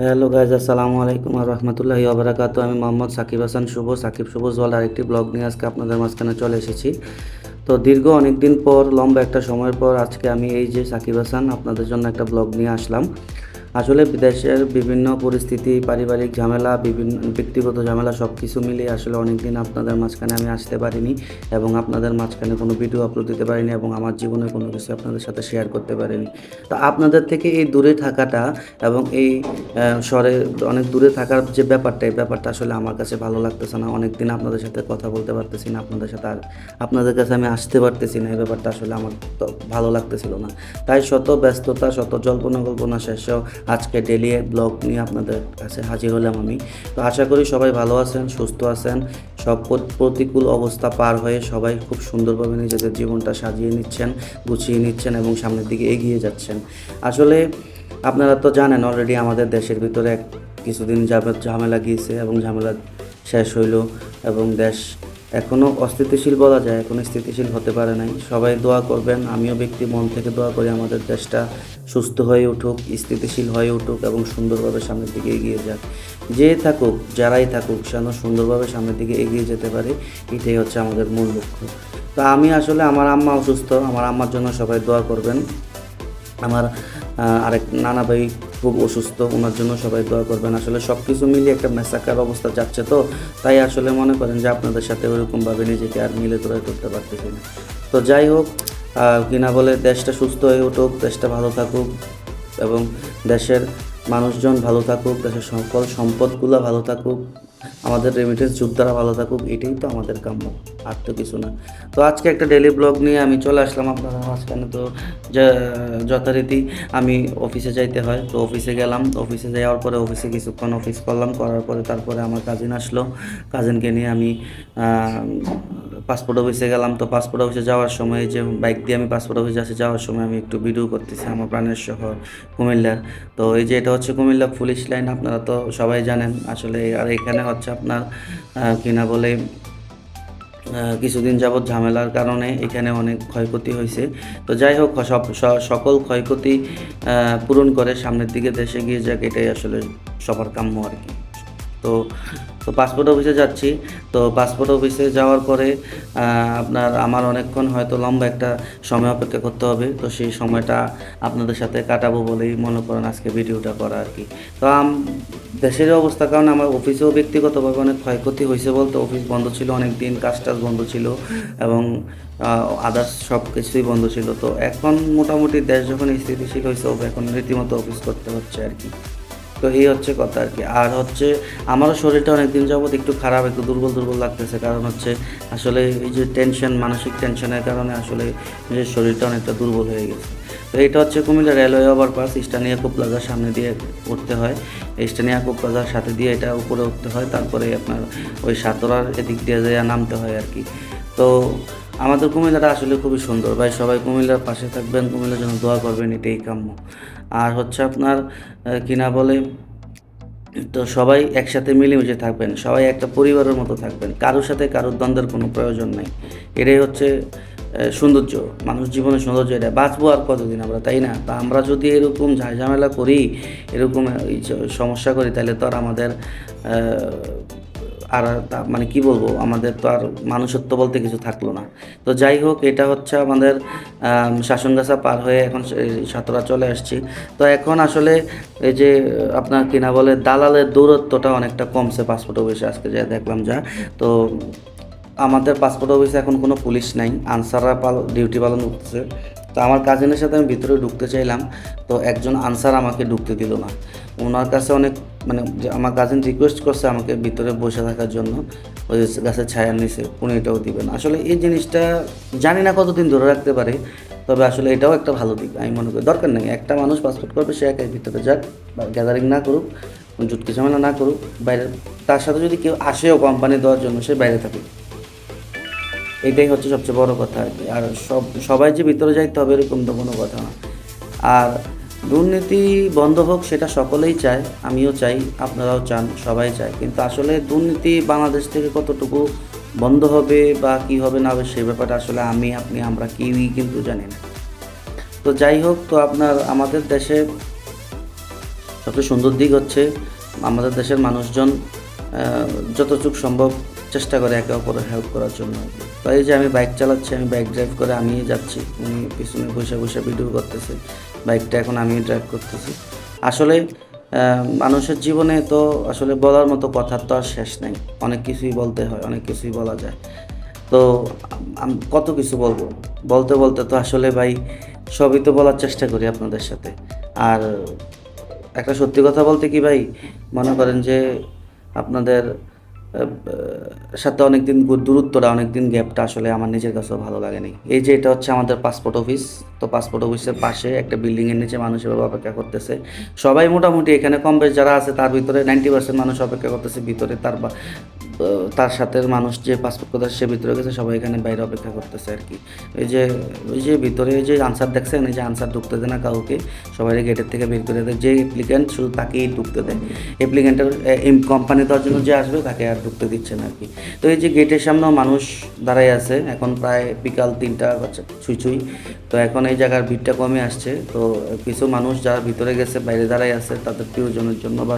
Hello guys আসসালামু আলাইকুম আর রহমতুল্লাহি আবরাকাত আমি মোহাম্মদ সাকিব হাসান শুভ। সাকিব শুভ জল, আরেকটি ব্লগ নিয়ে আজকে আপনাদের মাঝখানে চলে এসেছি। তো দীর্ঘ অনেক দিন পর, লম্বা একটা সময়ের পর আজকে আমি এই যে সাকিব হাসান আপনাদের জন্য একটা ব্লগ নিয়ে আসলাম। আসলে বিদেশের বিভিন্ন পরিস্থিতি, পারিবারিক ঝামেলা, বিভিন্ন ব্যক্তিগত ঝামেলা সব কিছু মিলিয়ে আসলে অনেক দিন আপনাদের মাঝখানে আমি আসতে পারিনি এবং আপনাদের মাঝখানে কোনো ভিডিও আপলোড দিতে পারিনি এবং আমার জীবনে কোনো কিছু আপনাদের সাথে শেয়ার করতে পারিনি। তো আপনাদের থেকে এই দূরে থাকাটা এবং এই শহরে অনেক দূরে থাকার যে ব্যাপারটা, এই ব্যাপারটা আসলে আমার কাছে ভালো লাগতেছে না। অনেক দিন আপনাদের সাথে কথা বলতে পারতেছি না, আপনাদের সাথে আর আপনাদের কাছে আমি আসতে পারতেছি না। এই ব্যাপারটা আসলে আমার তো ভালো লাগতেছিল না। তাই শত ব্যস্ততা, শত জল্পনা কল্পনা শেষেও আজকে ডেলি ব্লগ নিয়ে আপনাদের কাছে হাজির হলাম আমি। তো আশা করি সবাই ভালো আছেন, সুস্থ আছেন। সব প্রতিকূল অবস্থা পার হয়ে সবাই খুব সুন্দরভাবে নিজেদের জীবনটা সাজিয়ে নিচ্ছেন, গুছিয়ে নিচ্ছেন এবং সামনের দিকে এগিয়ে যাচ্ছেন। আসলে আপনারা তো জানেন অলরেডি আমাদের দেশের ভিতরে কিছুদিন যাবত ঝামেলা গিয়েছে এবং ঝামেলা শেষ হইল এবং দেশ এখনও অস্থিতিশীল বলা যায় এখনও স্থিতিশীল হতে পারে নাই। সবাই দোয়া করবেন, আমিও ব্যক্তি মন থেকে দোয়া করি, আমাদের দেশটা সুস্থ হয়ে উঠুক, স্থিতিশীল হয়ে উঠুক এবং সুন্দরভাবে সামনের দিকে এগিয়ে যাক। যে থাকুক, যারাই থাকুক, যেন সুন্দরভাবে সামনের দিকে এগিয়ে যেতে পারে, এটাই হচ্ছে আমাদের মূল লক্ষ্য। তো আমি আসলে আমার আম্মা অসুস্থ, আমার আম্মার জন্য সবাই দোয়া করবেন। আমার আরেক নানা ভাই খুব অসুস্থ, ওনার জন্য সবাই দোয়া করবেন। আসলে সব কিছু মিলিয়ে একটা মেসাকার অবস্থা যাচ্ছে তো, তাই আসলে মনে করেন যে আপনাদের সাথে ওরকমভাবে নিজেকে আর মিলে তোলা করতে পারতেছি না। তো যাই হোক কিনা বলে দেশটা সুস্থ হয়ে উঠুক, দেশটা ভালো থাকুক এবং দেশের মানুষজন ভালো থাকুক, দেশের সকল সম্পদগুলো ভালো থাকুক, আমাদের রেমিটেন্স যোদ্ধারা ভালো থাকুক, এটাই তো আমাদের কাম্য, আর তো কিছু না। তো আজকে একটা ডেলি ব্লগ নিয়ে আমি চলে আসলাম আপনাদের মাঝখানে, তো যথারীতি আমি অফিসে যাইতে হয়। তো অফিসে গেলাম অফিসে যাওয়ার পরে অফিসে কিছুক্ষণ অফিস করলাম, করার পরে তারপরে আমার কাজিন আসলো। কাজিনকে নিয়ে আমি পাসপোর্ট অফিসে গেলাম, তো পাসপোর্ট অফিসে যাওয়ার সময় যে বাইক দিয়ে আমি পাসপোর্ট অফিসে আসে যাওয়ার সময় আমি একটু ভিডিও করতেছি আমার প্রাণের শহর কুমিল্লার তো এই যে এটা হচ্ছে কুমিল্লা পুলিশ লাইন, আপনারা তো সবাই জানেন, আসলে আর এখানে হচ্ছে আপনার কিনা বলে কিছুদিন যাবৎ ঝামেলার কারণে এখানে অনেক ক্ষয়ক্ষতি হয়েছে। তো যাই হোক, সব সকল ক্ষয়ক্ষতি পূরণ করে সামনের দিকে দেশে গিয়ে যাক, এটাই আসলে সবার কাম্য আর কি। তো তো পাসপোর্ট অফিসে যাচ্ছি। তো পাসপোর্ট অফিসে যাওয়ার পরে আপনার আমার অনেকক্ষণ হয়তো লম্বা একটা সময় অপেক্ষা করতে হবে। তো সেই সময়টা আপনাদের সাথে কাটাবো বলেই মনে করেন আজকে ভিডিওটা করা আর কি। তো দেশের অবস্থার কারণে আমার অফিসেও ব্যক্তিগতভাবে অনেক ক্ষয়ক্ষতি হয়েছে বলতে অফিস বন্ধ ছিল অনেক দিন কাজ টাজ বন্ধ ছিল এবং আদার্স সব কিছুই বন্ধ ছিল। তো এখন মোটামুটি দেশ যখন স্থিতিশীল হয়েছে, এখন রীতিমতো অফিস করতে হচ্ছে আর কি। তো এই হচ্ছে কথা আর কি। আর হচ্ছে আমারও শরীরটা অনেক দিন যাবত একটু খারাপ, একটু দুর্বল দুর্বল লাগতেছে। কারণ হচ্ছে আসলে এই যে টেনশন মানসিক টেনশনের কারণে আসলে নিজের শরীরটা অনেকটা দুর্বল হয়ে গেছে। তো এটা হচ্ছে কুমিল্লা রেলওয়ে ওভারপাস স্টানিয়াকো প্লাজার সামনে দিয়ে উঠতে হয়। স্টানিয়াকো প্লাজার সাথে দিয়ে এটা উপরে উঠতে হয়। তারপরে আপনার ওই সাতরার এদিক দিয়ে যায় নামতে হয় আর কি। তো আমাদের কুমিল্লাটা আসলে খুবই সুন্দর। ভাই সবাই কুমিল্লার পাশে থাকবেন কুমিল্লার জন্য দোয়া করবেন এটাই কাম্য। আর হচ্ছে আপনার আহ, কি না বলে তো সবাই একসাথে মিলেমিশে থাকবেন সবাই একটা পরিবারের মতো থাকবেন কারোর সাথে কারোর দ্বন্দ্বের কোনো প্রয়োজন নেই। এটাই হচ্ছে সৌন্দর্য মানুষ জীবনের সৌন্দর্য এটা। বাঁচবো আর কতদিন আমরা তাই না? তা আমরা যদি এরকম ঝামেলা করি এরকম সমস্যা করি তাহলে তো আর আমাদের আর মানে কি বলব আমাদের তো আর মানুষত্ব বলতে কিছু থাকল না। তো যাই হোক এটা হচ্ছে আমাদের আম, শাসনগাছা পার হয়ে এখন সাতরা চলে আসছি। তো এখন আসলে এই যে আপনার কিনা বলে দালালের দূরত্বটা অনেকটা কমছে পাসপোর্ট অফিসে আজকে যা দেখলাম যা। তো আমাদের পাসপোর্ট অফিসে এখন কোনো পুলিশ নাই আনসাররা ডিউটি পালন করতেছে। তো আমার কাজিনের সাথে আমি ভিতরে ঢুকতে চাইলাম, তো একজন আনসার আমাকে ঢুকতে দিল না। ওনার কাছে অনেক মানে আমার কাজিন রিকোয়েস্ট করছে আমাকে ভিতরে বসে থাকার জন্য ওই গাছের ছায়ার নিচে উনি এটাও দিবেন। আসলে এই জিনিসটা জানি না কতদিন ধরে রাখতে পারে, তবে আসলে এটাও একটা ভালো দিক, আমি মনে করি। দরকার নেই, একটা মানুষ পাসপোর্ট করবে, সে একাই ভিতরে যাক, বা গ্যাদারিং না করুক জুটকি ঝামেলা না করুক, বাইরে, তার সাথে যদি কেউ আসেও কোম্পানি দেওয়ার জন্য, সে বাইরে থাকুক। এটাই হচ্ছে সবচেয়ে বড় কথা আর কি। আর সব, সবাই যে ভিতরে যাইতে হবে এরকম তো কোনো কথা না। আর দুর্নীতি বন্ধ হোক সেটা সকলেই চায়, আমিও চাই, আপনারাও চান, সবাই চায়। কিন্তু আসলে দুর্নীতি বাংলাদেশ থেকে কতটুকু বন্ধ হবে বা কি হবে না হবে সেই ব্যাপারটা আসলে আমি, আপনি, আমরা কেউই কিন্তু জানি না। তো যাই হোক, তো আপনার, আমাদের দেশে সবচেয়ে সুন্দর দিক হচ্ছে আমাদের দেশের মানুষজন যতটুকু সম্ভব চেষ্টা করে একে অপরের হেল্প করার জন্য। তো এই যে আমি বাইক চালাচ্ছি, আমি বাইক ড্রাইভ করে আমি যাচ্ছি, উনি পিছনে বসে বসে ভিডিও করতেছে বাইকটা এখন আমি ড্রাইভ করতেছি। আসলে মানুষের জীবনে তো আসলে বলার মতো কথার তো আর শেষ নেই। অনেক কিছুই বলতে হয়, অনেক কিছুই বলা যায়। তো কত কিছু বলব? বলতে বলতে তো আসলে ভাই, সবই তো বলার চেষ্টা করি আপনাদের সাথে। আর একটা সত্যি কথা বলতে কি ভাই? মনে করেন যে আপনাদের সাথে অনেকদিন দূর- দূরত্বটা, অনেকদিন গ্যাপটা আসলে আমার নিজের কাছেও ভালো লাগেনি। এই যে এটা হচ্ছে আমাদের পাসপোর্ট অফিস তো পাসপোর্ট অফিসের পাশে একটা বিল্ডিংয়ের নিচে মানুষ এভাবে অপেক্ষা করতেছে। সবাই মোটামুটি এখানে কম বেশ যারা আছে, তার ভিতরে নাইনটি পার্সেন্ট মানুষ অপেক্ষা করতেছে, ভিতরে তার তার সাথে মানুষ যে পাসপোর্ট কথা সে ভিতরে গেছে, সবাই এখানে বাইরে অপেক্ষা করতেছে আর কি। এই যে, ওই যে ভিতরে যে আনসার দেখছেন, এই যে আনসার ঢুকতে দেয় না কাউকে, সবাই গেটের থেকে বের করে দেয়। যে অ্যাপ্লিক্যান্ট শুধু তাকেই ঢুকতে দেয়। অ্যাপ্লিক্যান্টের কোম্পানি দেওয়ার জন্য যে আসবে, তাকে আর ঢুকতে দিচ্ছে না আর কি। তো এই যে গেটের সামনেও মানুষ দাঁড়াই আছে, এখন প্রায় বিকাল তিনটা ছুঁই ছুঁই। তো এখন এই জায়গার ভিড়টা কমে আসছে। তো কিছু মানুষ যারা ভিতরে গেছে, বাইরে দাঁড়াই আছে, তাদের প্রিয়জনের জন্য বা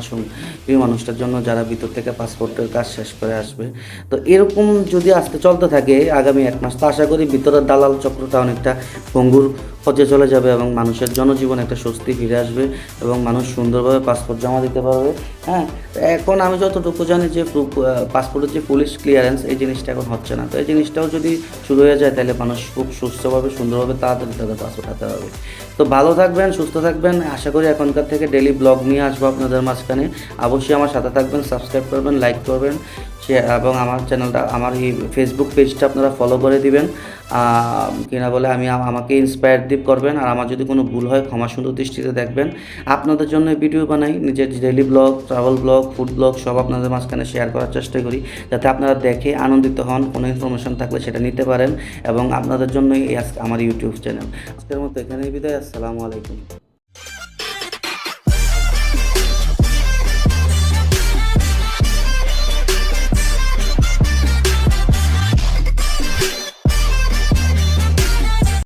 প্রিয় মানুষটার জন্য যারা ভিতর থেকে পাসপোর্টের কাজ শেষ করে আসবে। তো এরকম যদি আসতে চলতে থাকে আগামী এক মাস, তো আশা করি ভিতরের দালাল চক্রটা অনেকটা ভঙ্গুর পথে চলে যাবে এবং মানুষের জনজীবন একটা স্বস্তি ফিরে আসবে এবং মানুষ সুন্দরভাবে পাসপোর্ট জমা দিতে পারবে। হ্যাঁ এখন আমি যতটুকু জানি যে পাসপোর্টের যে পুলিশ ক্লিয়ারেন্স এই জিনিসটা এখন হচ্ছে না। তো এই জিনিসটাও যদি শুরু হয়ে যায়, তাহলে মানুষ খুব সুস্থভাবে, সুন্দরভাবে তাড়াতাড়ি তাদের পাসপোর্ট হাতে পাবে। তো ভালো থাকবেন, সুস্থ থাকবেন। আশা করি এখনকার থেকে ডেলি ব্লগ নিয়ে আসব আপনাদের মাঝখানে। অবশ্যই আমার সাথে থাকবেন সাবস্ক্রাইব করবেন লাইক করবেন। এবং আমার চ্যানেলটা আমার এই ফেসবুক পেজটা আপনারা ফলো করে দিবেন। কিনা বলে, আমি, আমাকে ইন্সপায়ার দিপ করবেন। আর আমার যদি কোনো ভুল হয়, ক্ষমা সুন্দর দৃষ্টিতে দেখবেন। আপনাদের জন্য ভিডিও বানাই, নিজের daily blog travel blog food blog সব আপনাদের মাঝখানে শেয়ার করার চেষ্টা করি। যাতে আপনারা দেখে আনন্দিত হন, কোনো ইনফরমেশন থাকলে সেটা নিতে পারেন। এবং আপনাদের জন্যই আমার ইউটিউব চ্যানেল আজকের মতো এখানেই বিদায়, আসসালামু আলাইকুম।